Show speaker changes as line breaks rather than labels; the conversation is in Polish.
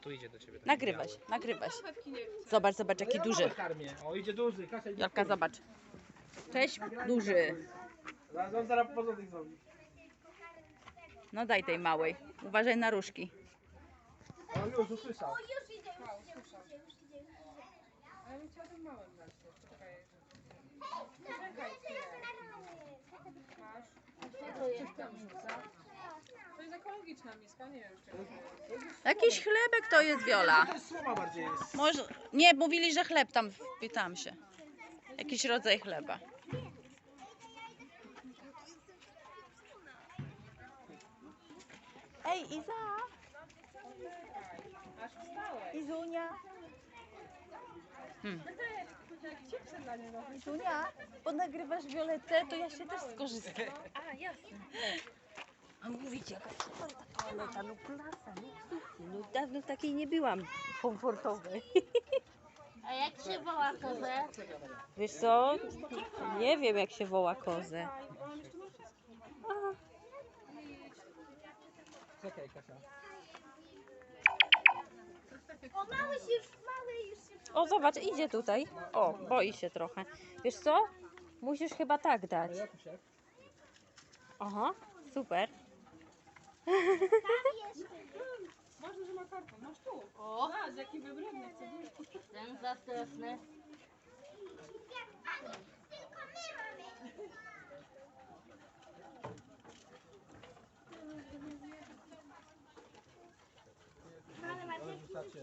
tu idzie do ciebie. taki biały.
chcę.
Zobacz, zobacz jaki
ja
duży.
małe karmię. O, idzie duży. Kasia idzie
Jolka, zobacz. Cześć, duży.
Zaraz, on zaraz porządek zrobi.
No daj tej małej. Uważaj na różki.
On już usłyszał.
Ale bym chciała ten mały brać też. Czekaj. Czekaj. Masz. Coś tam rzuca. Ekologiczna miska, nie wiem.
Jakiś chlebek to jest Wiola.
To jest słoma bardziej jest.
Może... Nie, mówili, że chleb tam, pytam się. Jakiś rodzaj chleba. Ej, Iza!
Aż wstałeś.
Izunia! Hmm.
Jak chipsy dla niego.
Izunia, bo nagrywasz Violetę, to ja się też skorzystam.
A, jasne.
A mówicie, jaka toaleta, no klasa, no słuchaj, no dawno takiej nie byłam komfortowej.
A jak się woła kozę?
Wiesz co? Nie wiem jak się woła kozę.
Czekaj, Kasia.
O, mały się mały już się...
O, zobacz, idzie tutaj. O, boi się trochę. Wiesz co? Musisz chyba tak dać. Aha, super.
Ważne, że ma karton. Masz tu.
O,
Zobacz, jaki wybrudny cebulki.
ten zastraszny.
Wystarczy.